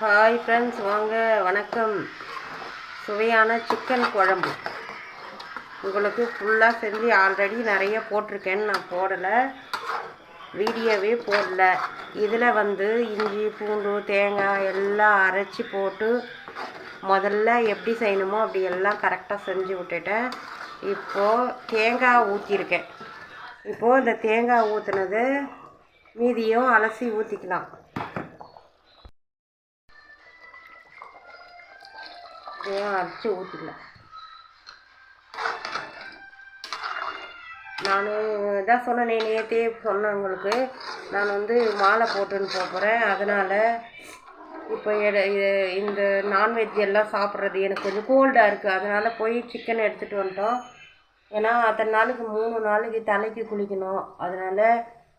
Hi friends வாங்க வணக்கம். சுவையான சிக்கன் குழம்பு. உங்களுக்கு ஃபுல்லாக செஞ்சு ஆல்ரெடி நிறைய போட்டிருக்கேன்னு நான் போடலை. வீடியோவே போடல. இதில் வந்து இஞ்சி பூண்டு தேங்காய் எல்லாம் அரைச்சி போட்டு முதல்ல எப்படி செய்யணுமோ அப்படி எல்லாம் கரெக்டாக செஞ்சு விட்டுட்டேன். இப்போது தேங்காய் ஊற்றிருக்கேன் இப்போது இந்த தேங்காய் ஊற்றுனது மீதியும் அலசி ஊற்றிக்கலாம் இதையும் அரைச்சி ஊற்றிக்கலாம் நான் இதான் சொன்னேன் நேற்றே சொன்னேன் உங்களுக்கு. நான் வந்து மாலை போட்டுன்னு போகிறேன் அதனால் இப்போ இந்த நான்வெஜ் எல்லாம் சாப்பிட்றது எனக்கு கொஞ்சம் கோல்டாக இருக்குது அதனால் போய் சிக்கன் எடுத்துகிட்டு வந்துட்டோம். ஏன்னா அத்தனை நாளுக்கு மூணு நாளைக்கு தலைக்கு குளிக்கணும். அதனால்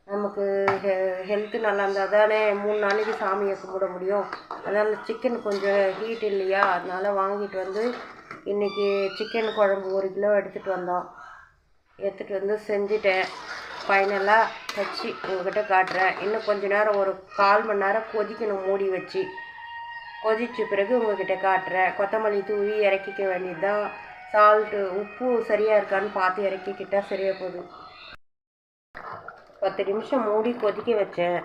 நமக்கு ஹெ ஹெல்த்து நல்லா இருந்தால் தானே மூணு நாளைக்கு சாமியை கும்பிட முடியும். அதனால் சிக்கன் கொஞ்சம் ஹீட் இல்லையா? அதனால் வாங்கிட்டு வந்து இன்றைக்கி சிக்கன் குழம்பு ஒரு கிலோ எடுத்துகிட்டு வந்தோம். எடுத்துகிட்டு வந்து செஞ்சுட்டேன். ஃபைனலாக வச்சு உங்ககிட்ட காட்டுறேன். இன்னும் கொஞ்ச நேரம் ஒரு கால் மணி நேரம் கொதிக்கணும் மூடி வச்சு. கொதிச்ச பிறகு உங்ககிட்ட காட்டுறேன். கொத்தமல்லி தூவி இறக்கிக்க வேண்டியது தான் சால்ட்டு உப்பு சரியாக இருக்கான்னு பார்த்து இறக்கிக்கிட்டால் சரியாக போதும். பத்து நிமிஷம் மூடி கொதிக்க வச்சேன்.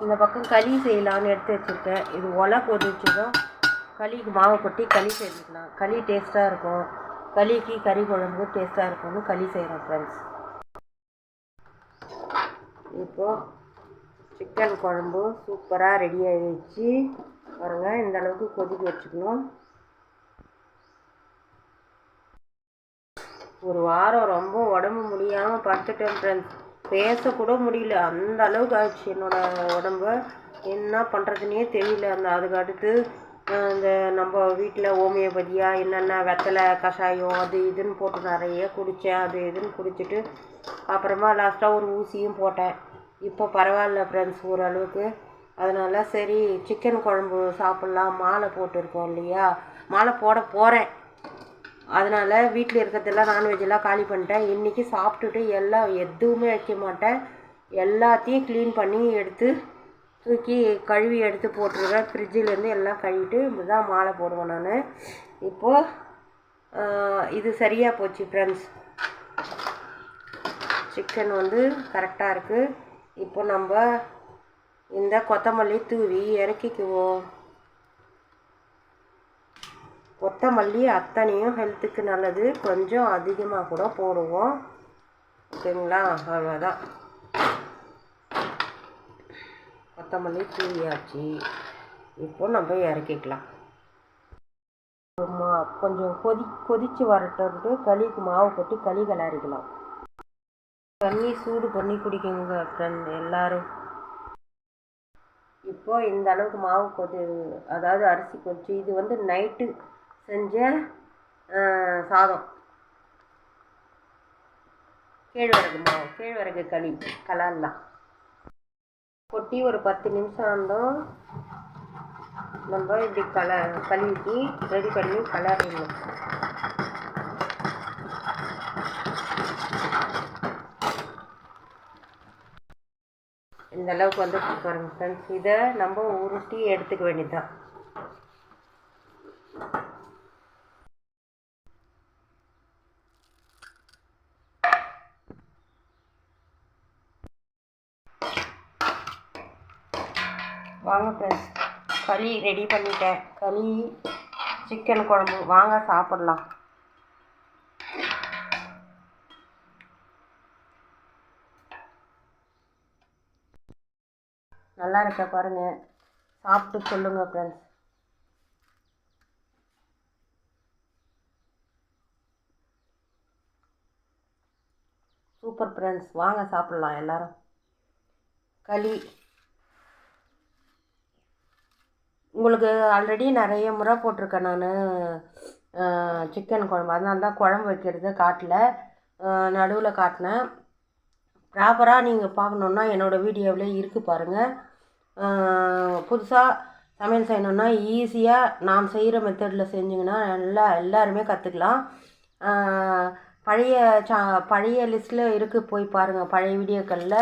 இந்த பக்கம் களி செய்யலான்னு எடுத்து வச்சுருக்கேன். இது ஒலை கொதிச்சுதான் களிக்கு மாவு கொட்டி களி செஞ்சுக்கலாம் களி டேஸ்ட்டாக இருக்கும். களிக்கு கறி குழம்பு டேஸ்ட்டாக இருக்கும்னு களி செய்கிறோம் ஃப்ரெண்ட்ஸ் இப்போது சிக்கன் குழம்பு சூப்பராக ரெடி ஆகிடுச்சு பாருங்க இந்த அளவுக்கு கொதிக்க வச்சுக்கணும். ஒரு வாரம் ரொம்ப உடம்பு முடியாமல் படுத்துட்டேன் ஃப்ரெண்ட்ஸ் பேசக்கூட முடியல. அந்த அளவுக்கு ஆயிடுச்சு என்னோட உடம்பு. என்ன பண்ணுறதுனே தெரியல. அந்த அதுக்கு அடுத்து இந்த நம்ம வீட்டில் ஹோமியோபதியாக என்னென்ன வெத்தலை கஷாயம் அது இதுன்னு போட்டு நிறைய குடித்தேன் அது இதுன்னு குடிச்சிட்டு அப்புறமா லாஸ்ட்டாக ஒரு ஊசியும் போட்டேன். இப்போ பரவாயில்ல ஃப்ரெண்ட்ஸ் ஓரளவுக்கு. அதனால சரி சிக்கன் குழம்பு சாப்பிட்லாம். மாலை போட்டிருக்கோம் இல்லையா? மாலை போட போகிறேன் அதனால் வீட்டில் இருக்கிறதெல்லாம் நான்வெஜ்ஜெல்லாம் காலி பண்ணிட்டேன். இன்றைக்கி சாப்பிட்டுட்டு எல்லாம் எதுவுமே வைக்க மாட்டேன். எல்லாத்தையும் க்ளீன் பண்ணி எடுத்து தூக்கி கழுவி எடுத்து போட்டிருக்கேன் ஃப்ரிட்ஜிலேருந்து எல்லாம் கழுவிட்டு இப்படிதான் மாலை போடுவேன் நான். இப்போது இது சரியாக போச்சு ஃப்ரெண்ட்ஸ் சிக்கன் வந்து கரெக்டாக இருக்குது இப்போ நம்ம இந்த கொத்தமல்லி தூவி இறக்கிக்குவோம். கொத்தமல்லி அத்தனையும் ஹெல்த்துக்கு நல்லது. கொஞ்சம் அதிகமாக கூட போடுவோம். ஓகேங்களா? அவ்வளோதான் கொத்தமல்லி தூவியாச்சு. இப்போ நம்ம இறக்கிக்கலாம். கொஞ்சம் கொதி கொதித்து வரட்டும்ட்டு களிக்கு மாவு கொட்டி களி கிளறிக்கலாம். தண்ணி சூடு பண்ணி குடிக்குங்க ஃப்ரெண்ட் எல்லாரும். இப்போ இந்த அளவுக்கு மாவு கொதி அதாவது அரிசி கொதிச்சு இது வந்து நைட்டு செஞ்ச சாதம். கேழ்வரகு மாவு கேழ்வரகு களி கலரலாம். கொட்டி ஒரு பத்து நிமிஷம் ஆனதும் நம்ம இப்படி கலர் கழுவிட்டு ரெடி பண்ணி கலரிடணும் இந்த அளவுக்கு வந்து பாருங்க ஃப்ரெண்ட்ஸ் இதை நம்ம உருட்டி எடுத்துக்க வேண்டியதுதான். வாங்க ஃப்ரெண்ட்ஸ் களி ரெடி பண்ணிட்டேன். களி சிக்கன் குழம்பு. வாங்க சாப்பிட்லாம். நல்லா இருக்க பாருங்க. சாப்பிட்டு சொல்லுங்க ஃப்ரெண்ட்ஸ் சூப்பர் ஃப்ரெண்ட்ஸ் வாங்க சாப்பிட்லாம் எல்லாரும். களி உங்களுக்கு ஆல்ரெடி நிறைய முறை போட்டிருக்கேன் நான். சிக்கன் குழம்பு. அதனால தான் குழம்பு வைக்கிறது காட்டல. நடுவில் காட்டினேன். ப்ராப்பராக நீங்கள் பார்க்கணுன்னா என்னோடய வீடியோவில் இருக்குது பாருங்கள் புதுசாக சமையல் செய்யணுன்னா ஈஸியாக நான் செய்கிற மெத்தடில் செஞ்சிங்கன்னா நல்லா எல்லாருமே கற்றுக்கலாம் பழைய சா பழைய லிஸ்ட்டில் இருக்குது போய் பாருங்கள் பழைய வீடியோக்களில்.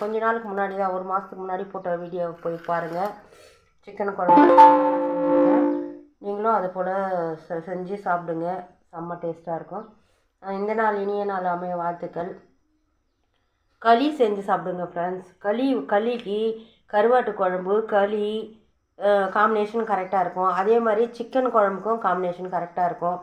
கொஞ்ச நாளுக்கு முன்னாடி தான் ஒரு மாதத்துக்கு முன்னாடி போட்ட வீடியோ போய் பாருங்கள் சிக்கன் குழம்பு நீங்களும் அது போல் செஞ்சு சாப்பிடுங்க. செம்ம டேஸ்ட்டாக இருக்கும். இந்த நாள் இனிய நாள் அமைய வாழ்த்துக்கள். களி செஞ்சு சாப்பிடுங்க ஃப்ரெண்ட்ஸ் களி களிக்கு கருவாட்டு குழம்பு களி காம்பினேஷன் கரெக்டாக இருக்கும். அதே மாதிரி சிக்கன் குழம்புக்கும் காம்பினேஷன் கரெக்டாக இருக்கும்.